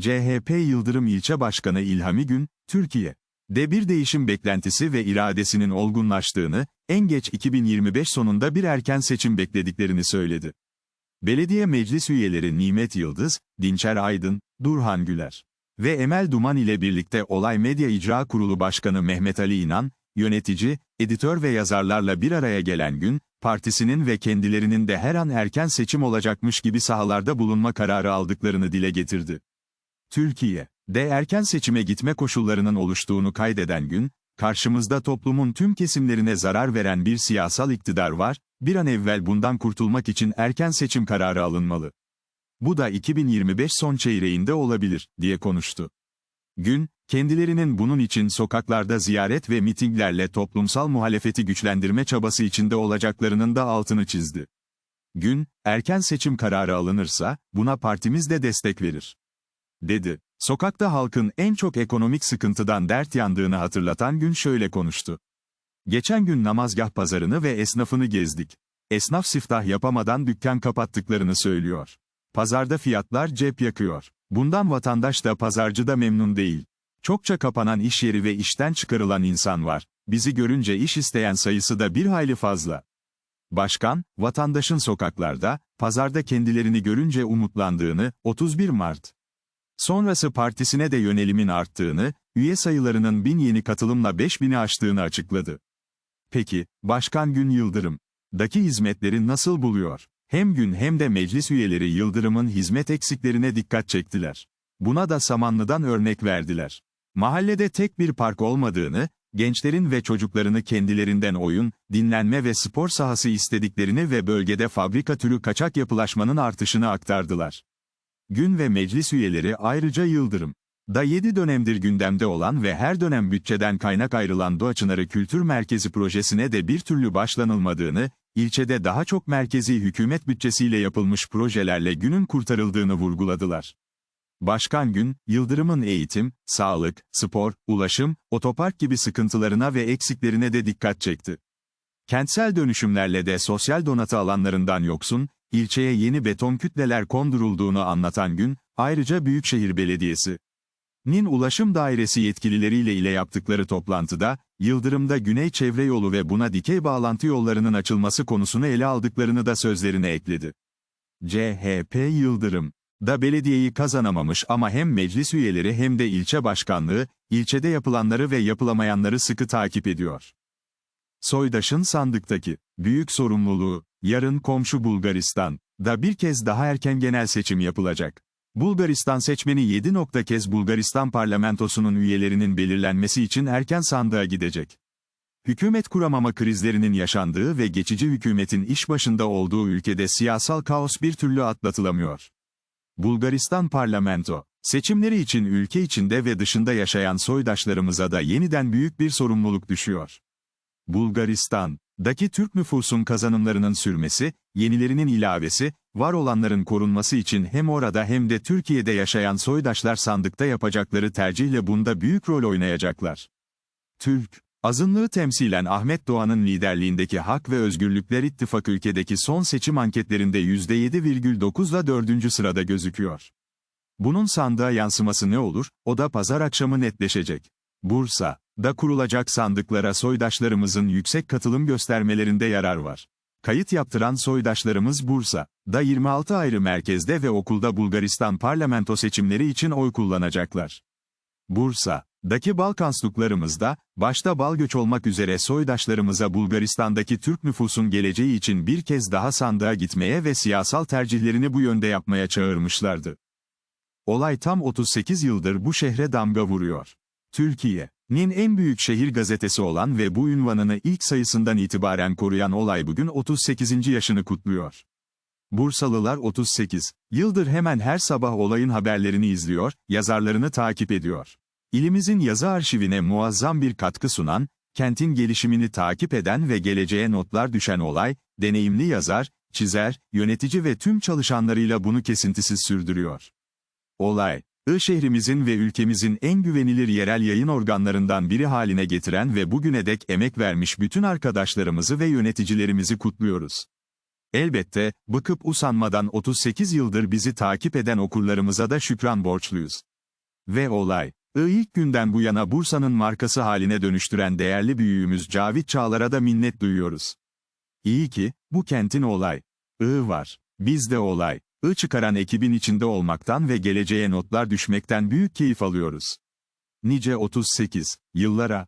CHP Yıldırım İlçe Başkanı İlhami Gün, Türkiye, de bir değişim beklentisi ve iradesinin olgunlaştığını, en geç 2025 sonunda bir erken seçim beklediklerini söyledi. Belediye meclis üyeleri Nimet Yıldız, Dinçer Aydın, Durhan Güler ve Emel Duman ile birlikte Olay Medya İcra Kurulu Başkanı Mehmet Ali İnan, yönetici, editör ve yazarlarla bir araya gelen gün, partisinin ve kendilerinin de her an erken seçim olacakmış gibi sahalarda bulunma kararı aldıklarını dile getirdi. Türkiye, de erken seçime gitme koşullarının oluştuğunu kaydeden gün, karşımızda toplumun tüm kesimlerine zarar veren bir siyasal iktidar var, bir an evvel bundan kurtulmak için erken seçim kararı alınmalı. Bu da 2025 son çeyreğinde olabilir, diye konuştu. Gün, kendilerinin bunun için sokaklarda ziyaret ve mitinglerle toplumsal muhalefeti güçlendirme çabası içinde olacaklarının da altını çizdi. Gün, erken seçim kararı alınırsa, buna partimiz de destek verir. Dedi. Sokakta halkın en çok ekonomik sıkıntıdan dert yandığını hatırlatan gün şöyle konuştu. Geçen gün namazgah pazarını ve esnafını gezdik. Esnaf siftah yapamadan dükkan kapattıklarını söylüyor. Pazarda fiyatlar cep yakıyor. Bundan vatandaş da pazarcı da memnun değil. Çokça kapanan iş yeri ve işten çıkarılan insan var. Bizi görünce iş isteyen sayısı da bir hayli fazla. Başkan, vatandaşın sokaklarda, pazarda kendilerini görünce umutlandığını, 31 Mart sonrası partisine de yönelimin arttığını, üye sayılarının bin yeni katılımla 5000'i aştığını açıkladı. Peki, Başkan Gün Yıldırım, daki hizmetleri nasıl buluyor? Hem gün hem de meclis üyeleri Yıldırım'ın hizmet eksiklerine dikkat çektiler. Buna da Samanlı'dan örnek verdiler. Mahallede tek bir park olmadığını, gençlerin ve çocuklarını kendilerinden oyun, dinlenme ve spor sahası istediklerini ve bölgede fabrika türü kaçak yapılaşmanın artışını aktardılar. Gün ve meclis üyeleri ayrıca Yıldırım, da 7 dönemdir gündemde olan ve her dönem bütçeden kaynak ayrılan Doğaçınarı Kültür Merkezi projesine de bir türlü başlanılmadığını, ilçede daha çok merkezi hükümet bütçesiyle yapılmış projelerle günün kurtarıldığını vurguladılar. Başkan Gün, Yıldırım'ın eğitim, sağlık, spor, ulaşım, otopark gibi sıkıntılarına ve eksiklerine de dikkat çekti. Kentsel dönüşümlerle de sosyal donatı alanlarından yoksun, ilçeye yeni beton kütleler kondurulduğunu anlatan Gün, ayrıca Büyükşehir Belediyesi, Nin Ulaşım Dairesi yetkilileriyle ile yaptıkları toplantıda, Yıldırım'da Güney Çevre Yolu ve buna dikey bağlantı yollarının açılması konusunu ele aldıklarını da sözlerine ekledi. CHP Yıldırım da belediyeyi kazanamamış ama hem meclis üyeleri hem de ilçe başkanlığı, ilçede yapılanları ve yapılamayanları sıkı takip ediyor. Soydaş'ın sandıktaki büyük sorumluluğu, yarın komşu Bulgaristan da bir kez daha erken genel seçim yapılacak. Bulgaristan seçmeni 7 nokta kez Bulgaristan parlamentosunun üyelerinin belirlenmesi için erken sandığa gidecek. Hükümet kuramama krizlerinin yaşandığı ve geçici hükümetin iş başında olduğu ülkede siyasal kaos bir türlü atlatılamıyor. Bulgaristan parlamento, seçimleri için ülke içinde ve dışında yaşayan soydaşlarımıza da yeniden büyük bir sorumluluk düşüyor. Bulgaristan, daki Türk nüfusun kazanımlarının sürmesi, yenilerinin ilavesi, var olanların korunması için hem orada hem de Türkiye'de yaşayan soydaşlar sandıkta yapacakları tercihle bunda büyük rol oynayacaklar. Türk, azınlığı temsilen Ahmet Doğan'ın liderliğindeki Hak ve Özgürlükler İttifakı ülkedeki son seçim anketlerinde %7,9'la 4. sırada gözüküyor. Bunun sandığa yansıması ne olur, o da pazar akşamı netleşecek. Bursa, da kurulacak sandıklara soydaşlarımızın yüksek katılım göstermelerinde yarar var. Kayıt yaptıran soydaşlarımız Bursa, da 26 ayrı merkezde ve okulda Bulgaristan parlamento seçimleri için oy kullanacaklar. Bursa, daki Balkanslıklarımızda, başta bal göç olmak üzere soydaşlarımıza Bulgaristan'daki Türk nüfusun geleceği için bir kez daha sandığa gitmeye ve siyasal tercihlerini bu yönde yapmaya çağırmışlardı. Olay tam 38 yıldır bu şehre damga vuruyor. Türkiye'nin en büyük şehir gazetesi olan ve bu ünvanını ilk sayısından itibaren koruyan olay bugün 38. yaşını kutluyor. Bursalılar 38 yıldır hemen her sabah olayın haberlerini izliyor, yazarlarını takip ediyor. İlimizin yazı arşivine muazzam bir katkı sunan, kentin gelişimini takip eden ve geleceğe notlar düşen olay, deneyimli yazar, çizer, yönetici ve tüm çalışanlarıyla bunu kesintisiz sürdürüyor. Olay, I şehrimizin ve ülkemizin en güvenilir yerel yayın organlarından biri haline getiren ve bugüne dek emek vermiş bütün arkadaşlarımızı ve yöneticilerimizi kutluyoruz. Elbette, bıkıp usanmadan 38 yıldır bizi takip eden okurlarımıza da şükran borçluyuz. Ve olay. I ilk günden bu yana Bursa'nın markası haline dönüştüren değerli büyüğümüz Cavit Çağlar'a da minnet duyuyoruz. İyi ki, bu kentin olay. I var. Biz de olay. I çıkaran ekibin içinde olmaktan ve geleceğe notlar düşmekten büyük keyif alıyoruz. Nice 38 yıllara,